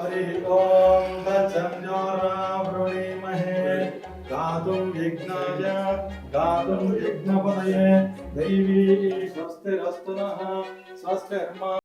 हरि ओम तत्संजोरा वृणीमहे गातुं यज्ञाय गातुं यज्ञपदये दैवी स्वस्तिरस्तु नः स्वस्तिर्मा